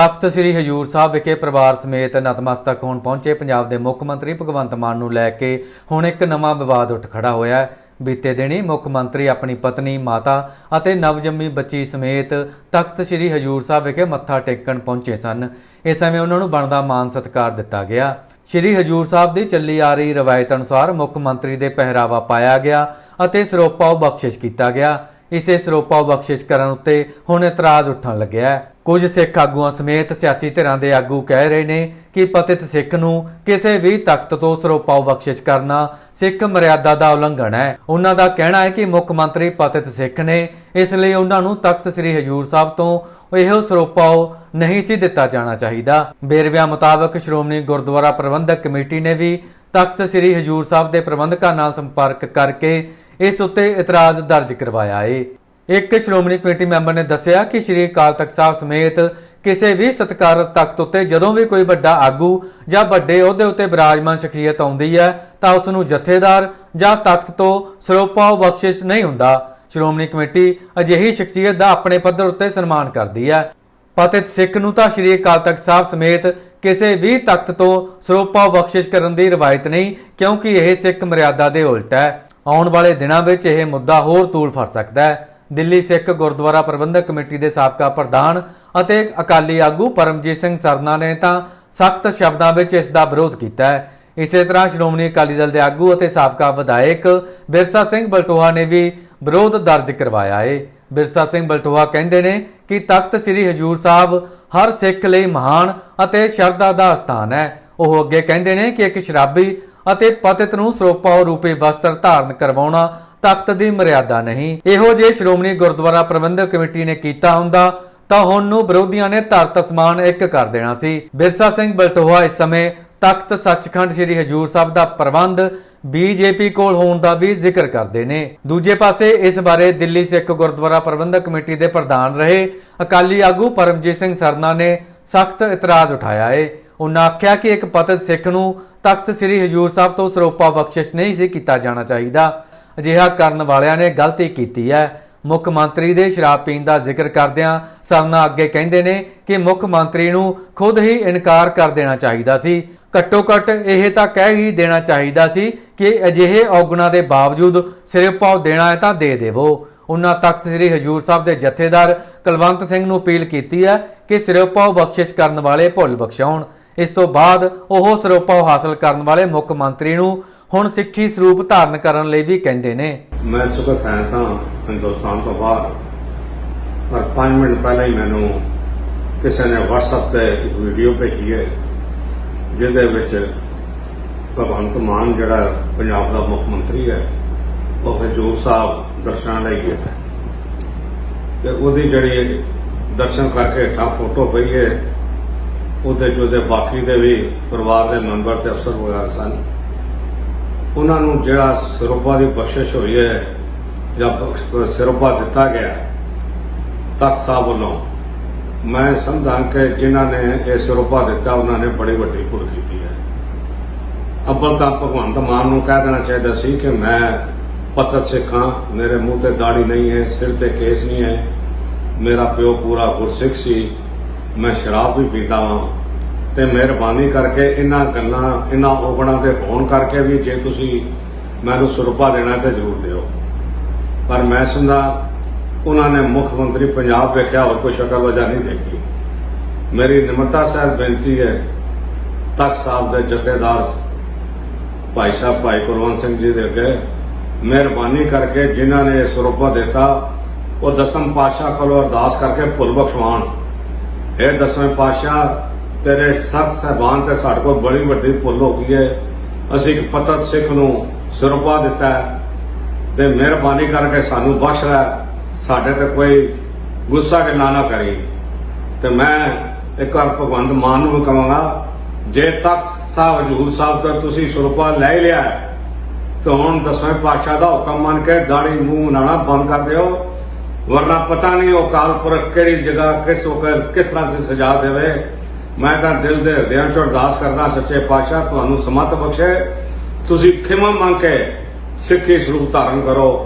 ਤਖਤ ਸ੍ਰੀ ਹਜੂਰ ਸਾਹਿਬ ਵਿਖੇ ਪਰਿਵਾਰ ਸਮੇਤ ਨਤਮਸਤਕ ਹੋਣ ਪਹੁੰਚੇ ਪੰਜਾਬ ਦੇ ਮੁੱਖ ਮੰਤਰੀ ਭਗਵੰਤ ਮਾਨ ਨੂੰ ਲੈ ਕੇ ਹੁਣ ਇੱਕ ਨਵਾਂ ਵਿਵਾਦ ਉੱਠ ਖੜਾ ਹੋਇਆ ਹੈ। ਬੀਤੇ ਦਿਨੀ ਮੁੱਖ ਮੰਤਰੀ ਆਪਣੀ ਪਤਨੀ, ਮਾਤਾ ਅਤੇ ਨਵਜੰਮੀ ਬੱਚੀ ਸਮੇਤ ਤਖਤ ਸ੍ਰੀ ਹਜੂਰ ਸਾਹਿਬ ਵਿਖੇ ਮੱਥਾ ਟੇਕਣ ਪਹੁੰਚੇ ਸਨ। ਇਸ ਸਮੇਂ ਉਹਨਾਂ ਨੂੰ ਬਣਦਾ ਮਾਨ ਸਤਿਕਾਰ ਦਿੱਤਾ ਗਿਆ। ਸ੍ਰੀ ਹਜੂਰ ਸਾਹਿਬ ਦੀ ਚੱਲੀ ਆ ਰਹੀ ਰਵਾਇਤ ਅਨੁਸਾਰ ਮੁੱਖ ਮੰਤਰੀ ਦੇ ਪਹਿਰਾਵਾ ਪਾਇਆ ਗਿਆ ਅਤੇ ਸਰੋਪਾ ਬਖਸ਼ਿਸ਼ ਕੀਤਾ ਗਿਆ। ਇਸੇ ਸਰੋਪਾ ਬਖਸ਼ਿਸ਼ ਕਰਨ ਉੱਤੇ ਹੁਣ ਇਤਰਾਜ਼ ਉੱਠਣ ਲੱਗਿਆ ਹੈ। ਕੁਝ ਸਿੱਖ ਆਗੂਆਂ ਸਮੇਤ ਸਿਆਸੀ ਧਿਰਾਂ ਦੇ ਆਗੂ ਕਹਿ ਰਹੇ ਨੇ ਕਿ ਪਤਿਤ ਸਿੱਖ ਨੂੰ ਕਿਸੇ ਵੀ ਤਖਤ ਤੋਂ ਸਰੋਪਾ ਬਖਸ਼ਿਸ਼ ਕਰਨਾ ਸਿੱਖ ਮਰਿਆਦਾ ਦਾ ਉਲੰਘਣ ਹੈ। ਉਹਨਾਂ ਦਾ ਕਹਿਣਾ ਹੈ ਕਿ ਮੁੱਖ ਮੰਤਰੀ ਪਤਿਤ ਸਿੱਖ ਨੇ ਇਸ ਲਈ ਉਹਨਾਂ ਨੂੰ ਤਖਤ ਸ੍ਰੀ ਹਜੂਰ ਸਾਹਿਬ ਤੋਂ ਇਹੋ ਸਰੋਪਾ ਨਹੀਂ ਸੀ ਦਿੱਤਾ ਜਾਣਾ ਚਾਹੀਦਾ। ਬੇਰਵਿਆਂ ਮੁਤਾਬਕ ਸ਼੍ਰੋਮਣੀ ਗੁਰਦੁਆਰਾ ਪ੍ਰਬੰਧਕ ਕਮੇਟੀ ਨੇ ਵੀ ਤਖਤ ਸ੍ਰੀ ਹਜੂਰ ਸਾਹਿਬ ਦੇ ਪ੍ਰਬੰਧਕਾਂ ਨਾਲ ਸੰਪਰਕ ਕਰਕੇ ਇਸ ਉੱਤੇ ਇਤਰਾਜ਼ ਦਰਜ ਕਰਵਾਇਆ ਏ। ਇੱਕ ਸ਼੍ਰੋਮਣੀ ਕਮੇਟੀ ਮੈਂਬਰ ਨੇ ਦੱਸਿਆ ਕਿ ਸ੍ਰੀ ਅਕਾਲ ਤਖਤ ਸਾਹਿਬ ਸਮੇਤ ਕਿਸੇ ਵੀ ਸਤਿਕਾਰਤ ਤਖਤ ਉੱਤੇ ਜਦੋਂ ਵੀ ਕੋਈ ਵੱਡਾ ਆਗੂ ਜਾਂ ਵੱਡੇ ਅਹੁਦੇ ਉੱਤੇ ਬਿਰਾਜਮਾਨ ਸ਼ਖਸੀਅਤ ਆਉਂਦੀ ਹੈ, ਤਾਂ ਉਸ ਨੂੰ ਜਥੇਦਾਰ ਜਾਂ ਤਖਤ ਤੋਂ ਸਰੋਪਾ ਬਖਸ਼ਿਸ਼ ਨਹੀਂ ਹੁੰਦਾ। ਸ਼੍ਰੋਮਣੀ ਕਮੇਟੀ ਅਜਿਹੀ ਸ਼ਖਸੀਅਤ ਦਾ ਆਪਣੇ ਪੱਧਰ ਉੱਤੇ ਸਨਮਾਨ ਕਰਦੀ ਹੈ। ਪਤਿਤ ਸਿੱਖ ਨੂੰ ਤਾਂ ਸ੍ਰੀ ਅਕਾਲ ਤਖਤ ਸਾਹਿਬ ਸਮੇਤ ਕਿਸੇ ਵੀ ਤਖਤ ਤੋਂ ਸਰੋਪਾ ਬਖਸ਼ਿਸ਼ ਕਰਨ ਦੀ ਰਵਾਇਤ ਨਹੀਂ, ਕਿਉਂਕਿ ਇਹ ਸਿੱਖ ਮਰਿਆਦਾ ਦੇ ਉਲਟ ਹੈ। ਆਉਣ ਵਾਲੇ ਦਿਨਾਂ ਵਿੱਚ ਇਹ ਮੁੱਦਾ ਹੋਰ ਤੂਲ ਫੜ ਸਕਦਾ ਹੈ। ਦਿੱਲੀ ਸਿੱਖ ਗੁਰਦੁਆਰਾ ਪ੍ਰਬੰਧਕ ਕਮੇਟੀ ਦੇ ਸਾਬਕਾ ਪ੍ਰਧਾਨ ਅਤੇ ਅਕਾਲੀ ਆਗੂ ਪਰਮਜੀਤ ਸਿੰਘ ਸਰਨਾ ਨੇ ਤਾਂ ਸਖਤ ਸ਼ਬਦਾਂ ਵਿੱਚ ਇਸ ਦਾ ਵਿਰੋਧ ਕੀਤਾ ਹੈ। ਇਸੇ ਤਰ੍ਹਾਂ ਸ਼੍ਰੋਮਣੀ ਅਕਾਲੀ ਦਲ ਦੇ ਆਗੂ ਅਤੇ ਸਾਬਕਾ ਵਿਧਾਇਕ ਬਿਰਸਾ ਸਿੰਘ ਬਲਟੋਹਾ ਨੇ ਵੀ ਵਿਰੋਧ ਦਰਜ ਕਰਵਾਇਆ ਏ। ਬਿਰਸਾ ਸਿੰਘ ਬਲਟੋਹਾ ਕਹਿੰਦੇ ਨੇ ਕਿ ਤਖਤ ਸ੍ਰੀ ਹਜੂਰ ਸਾਹਿਬ ਹਰ ਸਿੱਖ ਲਈ ਮਹਾਨ ਅਤੇ ਸ਼ਰਧਾ ਦਾ ਸਥਾਨ ਹੈ। ਉਹ ਅੱਗੇ ਕਹਿੰਦੇ ਨੇ ਕਿ ਇੱਕ ਸ਼ਰਾਬੀ ਅਤੇ ਪਤਿਤ ਨੂੰ ਸਰੋਪਾ ਰੂਪੇ ਵਸਤਰ ਧਾਰਨ ਕਰਵਾਉਣਾ ਤਖਤ ਦੀ ਮਰਿਆਦਾ ਨਹੀਂ। ਇਹੋ ਜੇ ਸ਼੍ਰੋਮਣੀ ਗੁਰਦੁਆਰਾ ਪ੍ਰਬੰਧਕ ਕਮੇਟੀ ਨੇ ਕੀਤਾ ਹੁੰਦਾ, ਤਾਂ ਹੁਣ ਨੂੰ ਵਿਰੋਧੀਆਂ ਨੇ ਧਰਤ ਅਸਮਾਨ ਇੱਕ ਕਰ ਦੇਣਾ ਸੀ। ਬਿਰਸਾ ਸਿੰਘ ਬਲਟੋਹਾ ਇਸ ਸਮੇਂ ਤਖਤ ਸੱਚਖੰਡ ਸ੍ਰੀ ਹਜੂਰ ਸਾਹਿਬ ਦਾ ਪ੍ਰਬੰਧ ਬੀਜੇਪੀ ਕੋਲ ਹੋਣ ਦਾ ਵੀ ਜ਼ਿਕਰ ਕਰਦੇ ਨੇ। ਦੂਜੇ ਪਾਸੇ ਇਸ ਬਾਰੇ ਦਿੱਲੀ ਸਿੱਖ ਗੁਰਦੁਆਰਾ ਪ੍ਰਬੰਧਕ ਕਮੇਟੀ ਦੇ ਪ੍ਰਧਾਨ ਰਹੇ ਅਕਾਲੀ ਆਗੂ ਪਰਮਜੀਤ ਸਿੰਘ ਸਰਨਾ ਨੇ ਸਖਤ ਇਤਰਾਜ਼ ਉਠਾਇਆ ਏ। ਉਹਨਾਂ ਆਖਿਆ ਕਿ ਇੱਕ ਪਤਿਤ ਸਿੱਖ ਨੂੰ ਤਖਤ ਸ੍ਰੀ ਹਜੂਰ ਸਾਹਿਬ ਤੋਂ ਸਰੋਪਾ ਬਖਸ਼ਿਸ਼ ਨਹੀਂ ਸੀ ਕੀਤਾ ਜਾਣਾ ਚਾਹੀਦਾ। ਅਜਿਹਾ ਕਰਨ ਵਾਲਿਆਂ ਨੇ ਗਲਤੀ ਕੀਤੀ ਹੈ। ਮੁੱਖ ਮੰਤਰੀ ਦੇ ਸ਼ਰਾਬ ਪੀਣ ਦਾ ਜ਼ਿਕਰ ਕਰਦਿਆਂ ਸਰਨਾ ਅੱਗੇ ਕਹਿੰਦੇ ਨੇ ਕਿ ਮੁੱਖ ਮੰਤਰੀ ਨੂੰ ਖੁਦ ਹੀ ਇਨਕਾਰ ਕਰ ਦੇਣਾ ਚਾਹੀਦਾ ਸੀ। ਘੱਟੋ ਘੱਟ ਇਹ ਤਾਂ ਕਹਿ ਹੀ ਦੇਣਾ ਚਾਹੀਦਾ ਸੀ ਕਿ ਅਜਿਹੇ ਔਗਣਾਂ ਦੇ ਬਾਵਜੂਦ ਸਿਰਪਾਉ ਦੇਣਾ ਹੈ ਤਾਂ ਦੇ ਦੇਵੋ। ਉਹਨਾਂ ਤਖਤ ਸ੍ਰੀ ਹਜੂਰ ਸਾਹਿਬ ਦੇ ਜਥੇਦਾਰ ਕੁਲਵੰਤ ਸਿੰਘ ਨੂੰ ਅਪੀਲ ਕੀਤੀ ਹੈ ਕਿ ਸਿਰਪਾਉ ਬਖਸ਼ਿਸ਼ ਕਰਨ ਵਾਲੇ ਭੁੱਲ ਬਖਸ਼ਾਉਣ। ਇਸ ਤੋਂ ਬਾਅਦ ਉਹ ਸਿਰੋਪਾਉ ਹਾਸਲ ਕਰਨ ਵਾਲੇ ਮੁੱਖ ਮੰਤਰੀ ਨੂੰ ਹੁਣ ਸਿੱਖੀ ਸਰੂਪ ਧਾਰਨ ਕਰਨ ਲਈ ਵੀ ਕਹਿੰਦੇ ਨੇ। ਮੈਂ ਸੁਖਤ ਹੈ ਤਾਂ ਹਿੰਦੁਸਤਾਨ ਤੋਂ ਬਾਹਰ। ਪਰ 5 ਮਿੰਟ ਪਹਿਲਾਂ ਹੀ ਮੈਨੂੰ ਕਿਸੇ ਨੇ WhatsApp ਤੇ ਇੱਕ ਵੀਡੀਓ ਭੇਜੀ ਹੈ, ਜਿਹਦੇ ਵਿੱਚ ਭਗਵੰਤ ਮਾਨ ਜਿਹੜਾ ਪੰਜਾਬ ਦਾ ਮੁੱਖ ਮੰਤਰੀ ਹੈ, ਉਹ ਹਜੂਰ ਸਾਹਿਬ ਦਰਸ਼ਨਾਂ ਲਈ ਗਿਆ ਤੇ ਉਹਦੀ ਜਿਹੜੀ ਦਰਸ਼ਨ ਕਰਕੇ ਹੇਠਾਂ ਫੋਟੋ ਪਈ ਹੈ, ਉਹਦੇ ਚ ਉਹਦੇ ਬਾਕੀ ਦੇ ਵੀ ਪਰਿਵਾਰ ਦੇ ਮੈਂਬਰ ਤੇ ਅਫਸਰ ਵਗੈਰਾ ਸਨ। ਉਹਨਾਂ ਨੂੰ ਜਿਹੜਾ ਸਰੋਪਾ ਦੀ ਬਖਸ਼ਿਸ਼ ਹੋਈ ਹੈ, ਜਾਂ ਬਖਸ਼- ਸਰੋਪਾ ਦਿੱਤਾ ਗਿਆ ਤਖਤ ਸਾਹਿਬ ਵੱਲੋਂ, ਮੈਂ ਸਮਝਾਂ ਕਿ ਜਿਨ੍ਹਾਂ ਨੇ ਇਹ ਸਰੋਪਾ ਦਿੱਤਾ, ਉਹਨਾਂ ਨੇ ਬੜੀ ਵੱਡੀ ਭੁੱਲ ਕੀਤੀ ਹੈ। ਅੱਬਲ ਤਾਂ ਭਗਵੰਤ ਮਾਨ ਨੂੰ ਕਹਿ ਦੇਣਾ ਚਾਹੀਦਾ ਸੀ ਕਿ ਮੈਂ ਪਤਤ ਸਿੱਖਾਂ, ਮੇਰੇ ਮੂੰਹ ਤੇ ਦਾੜੀ ਨਹੀਂ ਹੈ, ਸਿਰ ਤੇ ਕੇਸ ਨਹੀਂ ਹੈ, ਮੇਰਾ ਪਿਓ ਪੂਰਾ ਗੁਰਸਿੱਖ ਸੀ, ਮੈਂ ਸ਼ਰਾਬ ਵੀ ਪੀਂਦਾ ਹਾਂ ਤੇ ਮਿਹਰਬਾਨੀ ਕਰਕੇ ਇਹਨਾਂ ਗੱਲਾਂ, ਇਹਨਾਂ ਔਗਣਾਂ ਤੇ ਹੋਣ ਕਰਕੇ ਵੀ ਜੇ ਤੁਸੀਂ ਮੈਨੂੰ ਸਰੂਪਾ ਦੇਣਾ ਤੇ ਜ਼ਰੂਰ ਦਿਓ। ਪਰ ਮੈਂ ਸਮਝਦਾ ਉਹਨਾਂ ਨੇ ਮੁੱਖ ਮੰਤਰੀ ਪੰਜਾਬ ਵੇਖਿਆ, ਹੋਰ ਕੋਈ ਸ਼ਕਲ ਵਜ੍ਹਾ ਨਹੀਂ ਦੇਖੀ। ਮੇਰੀ ਨਿਮਰਤਾ ਸਾਹਿਬ ਬੇਨਤੀ ਹੈ, ਤਖਤ ਸਾਹਿਬ ਦੇ ਜਥੇਦਾਰ ਭਾਈ ਸਾਹਿਬ, ਭਾਈ ਕੁਲਵੰਤ ਸਿੰਘ ਜੀ ਦੇ ਅੱਗੇ ਮਿਹਰਬਾਨੀ ਕਰਕੇ ਜਿਨ੍ਹਾਂ ਨੇ ਇਹ ਸਰੂਪਾ ਦਿੱਤਾ, ਉਹ ਦਸਮ ਪਾਤਸ਼ਾਹ ਕੋਲੋਂ ਅਰਦਾਸ ਕਰਕੇ ਭੁੱਲ ਬਖਸ਼ਵਾਣ ਇਹ ਦਸਵੇਂ ਪਾਤਸ਼ਾਹ ਤੇਰੇ ਸਤ ਸਹਿਬਾਨ ਤੇ ਸਾਡੇ ਕੋਲ ਬੜੀ ਵੱਡੀ ਭੁੱਲ ਹੋ ਗਈ ਹੈ ਅਸੀਂ ਇੱਕ ਪਤਤ ਸਿੱਖ ਨੂੰ ਸਰੂਪਾ ਦਿੱਤਾ ਤੇ ਮਿਹਰਬਾਨੀ ਕਰਕੇ ਸਾਨੂੰ ਬਖਸ਼ ਲੈ। ਸਾਡੇ ਤੇ ਕੋਈ ਗੁੱਸਾ ਕਿ ਨਾ ਕਰੀ। ਤੇ ਮੈਂ ਇੱਕ ਵਾਰ ਭਗਵੰਤ ਮਾਨ ਨੂੰ ਵੀ ਕਹਾਂਗਾ, ਜੇ ਤੱਕ ਸਾਹਿਬ, ਹਜੂਰ ਸਾਹਿਬ ਤੋਂ ਤੁਸੀਂ ਸਰੂਪਾ ਲੈ ਲਿਆ ਤਾਂ ਹੁਣ ਦਸਵੇਂ ਪਾਤਸ਼ਾਹ ਦਾ ਹੁਕਮ ਮੰਨ ਕੇ ਦਾੜੀ ਮੂੰਹ ਮਨਾਣਾ ਬੰਦ ਕਰ ਦਿਓ। ਵਰਨਾ ਪਤਾ ਨਹੀਂ ਉਹ ਕਾਲਪੁਰਖ ਕਿਹੜੀ ਜਗ੍ਹਾ ਕਿਸ ਵਕਤ ਕਿਸ ਤਰ੍ਹਾਂ ਦੀ ਸਜ਼ਾ ਦੇਵੇ। ਮੈਂ ਤਾਂ ਦਿਲ ਦੇ ਹਿਰਦਿਆਂ ਚ ਅਰਦਾਸ ਕਰਦਾ, ਸੱਚੇ ਪਾਤਸ਼ਾਹ, ਤੁਹਾਨੂੰ ਸਮਤ ਬਖਸ਼ੇ। ਤੁਸੀਂ ਖਿਮਾ ਮੰਗ ਕੇ ਸਿੱਖੀ ਸਰੂਪ ਧਾਰਨ ਕਰੋ।